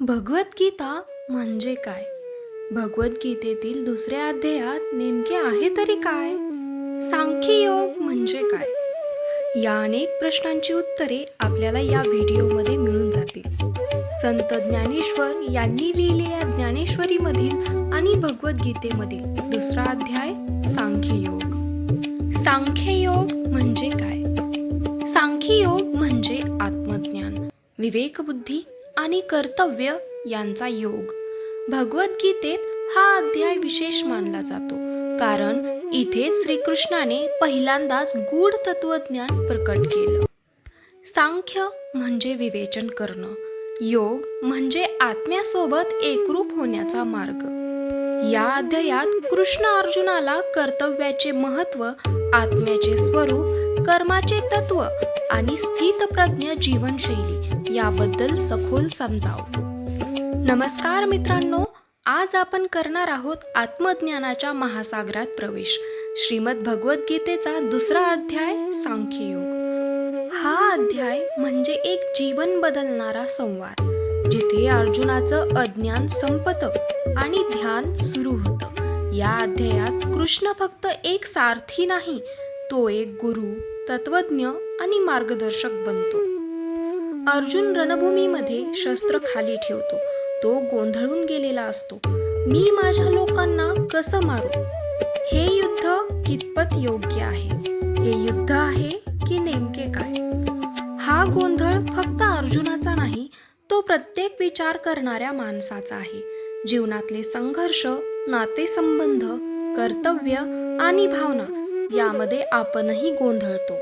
भगवद्गीता म्हणजे काय? भगवद्गीतेतील दुसऱ्या अध्यायात नेमके आहे तरी काय? सांख्य योग म्हणजे काय? या अनेक प्रश्नांची उत्तरे आपल्याला या व्हिडिओमध्ये मिळून जातील. संत ज्ञानेश्वर यांनी लिहिलेल्या ज्ञानेश्वरीमधील आणि भगवद्गीतेमधील दुसरा अध्याय सांख्ययोग सांख्ययोग म्हणजे काय? सांख्ययोग म्हणजे आत्मज्ञान. विवेकबुद्धी आणि कर्तव्य यांचा योग. भगवद्गीतेत हा अध्याय विशेष मानला जातो. कारण इथे श्रीकृष्णाने पहिल्यांदाच गूढ तत्वज्ञान प्रकट केलं. सांख्य म्हणजे विवेचन करणं. योग म्हणजे आत्म्यासोबत एकरूप होण्याचा मार्ग. या अध्यायात कृष्ण अर्जुनाला कर्तव्याचे महत्त्व आत्म्याचे स्वरूप कर्माचे तत्व आणि स्थितप्रज्ञ जीवनशैली याबद्दल सखोल समजावतो. नमस्कार मित्रांनो आज आपण करणार आहोत आत्मज्ञानाच्या महासागरात प्रवेश. श्रीमद भगवद्गीतेचा दुसरा अध्याय सांख्ययोग. हा अध्याय म्हणजे एक जीवन बदलणारा संवाद जिथे अर्जुनाचं अज्ञान संपतं आणि ध्यान सुरू होतं. या अध्यायात कृष्ण फक्त एक सारथी नाही तो एक गुरु तत्वज्ञ आणि मार्गदर्शक बनतो. अर्जुन रणभूमीमध्ये शस्त्र खाली ठेवतो. तो गोंधळून गेलेला असतो. मी माझ्या लोकांना कसं मारू? हे युद्ध कितपत योग्य आहे? हे युद्ध आहे की नेमके काय? हा गोंधळ फक्त अर्जुनाचा नाही तो प्रत्येक विचार करणाऱ्या माणसाचा आहे. जीवनातले संघर्ष नातेसंबंध कर्तव्य आणि भावना यामध्ये आपणही गोंधळतो.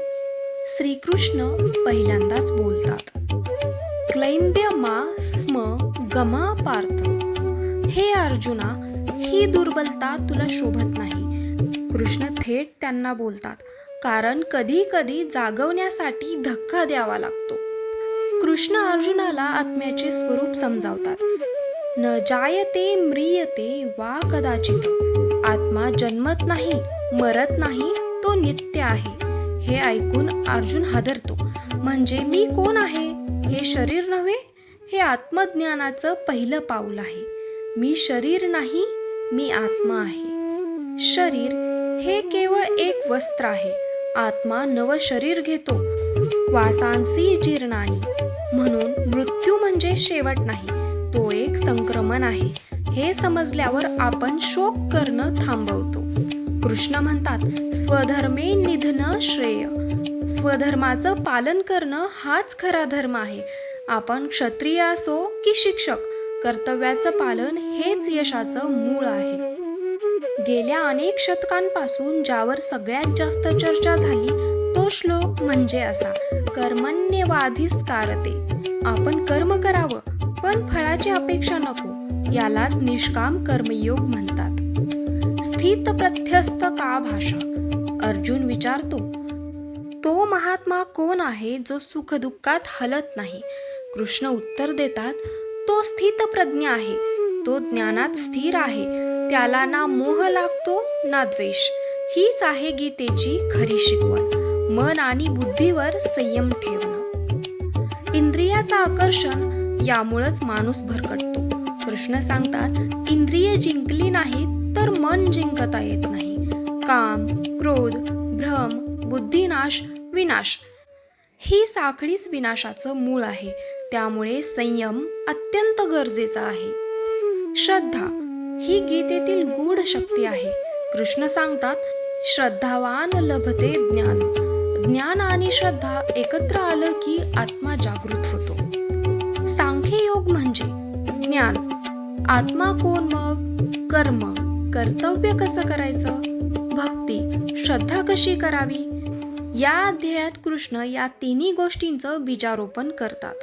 श्रीकृष्ण पहिल्यांदाच बोलतात. क्लैंब्य मा स्म गमा पार्थ. हे अर्जुना ही दुर्बलता तुला शोभत नाही. कृष्ण थेट त्यांना बोलतात. कारण कधी कधी जागवण्यासाठी धक्का द्यावा लागतो. कृष्ण अर्जुनाला आत्म्याचे स्वरूप समजावतात. न जायते म्रियते वा कदाचित. आत्मा जन्मत नाही मरत नाही तो नित्य आहे. हे ऐकून अर्जुन हादरतो. म्हणजे मी कोण आहे? हे शरीर नव्हे? हे आत्मज्ञानाचं पहिलं पाऊल आहे. मी शरीर नाही मी आत्मा आहे. शरीर हे केवळ एक वस्त्र आहे. आत्मा नव शरीर घेतो. वासांसी जीर्णानी. म्हणून मृत्यू म्हणजे शेवट नाही तो एक संक्रमण आहे. हे समजल्यावर आपण शोक करणं थांबवतो. कृष्ण म्हणतात स्वधर्मे निधन श्रेय. स्वधर्माचं पालन करणं हाच खरा धर्म आहे. आपण क्षत्रिय असो की शिक्षक कर्तव्याचं पालन हेच यशाचं मूळ आहे. गेल्या अनेक शतकांपासून ज्यावर सगळ्यात जास्त चर्चा झाली तो श्लोक म्हणजे असा कर्मण्यवाधीस कारते आपण कर्म करावं पण फळाची अपेक्षा नको यालाच निष्काम कर्मयोग म्हणतात. स्थित प्रत्यस्त का भाषा? अर्जुन विचारतो तो महात्मा कोण आहे जो सुख दुःखात हलत नाही? कृष्ण उत्तर देतात तो स्थित प्रज्ञ आहे तो ज्ञानात स्थिर आहे त्याला ना मोह लागतो ना द्वेष. हीच आहे गीतेची खरी शिकवण. मन आणि बुद्धीवर संयम ठेवणं. इंद्रियाचं आकर्षण यामुळेच माणूस भरकटतो. कृष्ण सांगतात इंद्रिय जिंकली नाहीत तर मन जिंकता येत नाही. काम क्रोध भ्रम बुद्धिनाश विनाश. ही साखळीच विनाशाचं मूळ आहे. त्यामुळे संयम अत्यंत गरजेचा आहे. श्रद्धा ही गीतेतील गूढ शक्ती आहे. कृष्ण सांगतात श्रद्धावान लभते ज्ञान. ज्ञान आणि श्रद्धा एकत्र आलं की आत्मा जागृत होतो. सांख्य योग म्हणजे ज्ञान. आत्मा कोण मग? कर्म. कर्तव्य कसं करायचं? भक्ती श्रद्धा कशी करावी? या अध्यायात कृष्ण या तिन्ही गोष्टींचं बीजारोपण करतात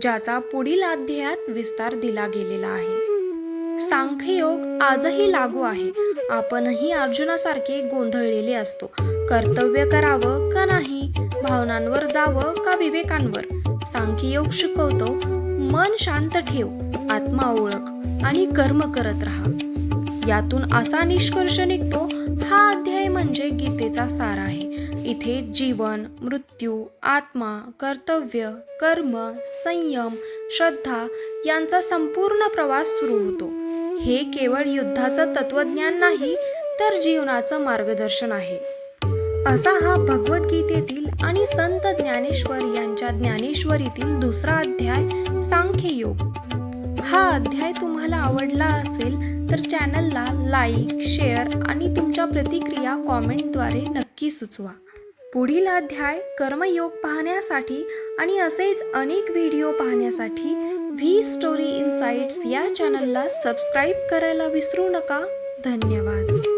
ज्याचा पुढील अध्यायात विस्तार दिला गेलेला आहे. सांख्ययोग आजही लागू आहे. आपणही अर्जुनासारखे गोंधळलेले असतो. कर्तव्य करावं का नाही? भावनांवर जावं का विवेकांवर? सांख्ययोग शिकवतो. मन शांत ठेव. आत्मा ओळख आणि कर्म करत राहा. यातून असा निष्कर्ष निघतो हा अध्याय म्हणजे गीतेचा सार आहे. इथे जीवन मृत्यू आत्मा कर्तव्य कर्म संयम श्रद्धा यांचा संपूर्ण प्रवास सुरू होतो. हे केवळ युद्धाचं तत्वज्ञान नाही तर जीवनाचं मार्गदर्शन आहे. असा हा भगवद्गीतेतील आणि संत ज्ञानेश्वर यांच्या ज्ञानेश्वरीतील दुसरा अध्याय सांख्ययोग. हा अध्याय तुम्हाला आवडला असेल तर चॅनलला लाईक शेअर आणि तुमच्या प्रतिक्रिया कॉमेंटद्वारे नक्की सुचवा. पुढील अध्याय कर्मयोग पाहण्यासाठी आणि असेच अनेक व्हिडिओ पाहण्यासाठी व्ही स्टोरी इन्साइट्स या चॅनलला सबस्क्राईब करायला विसरू नका. धन्यवाद.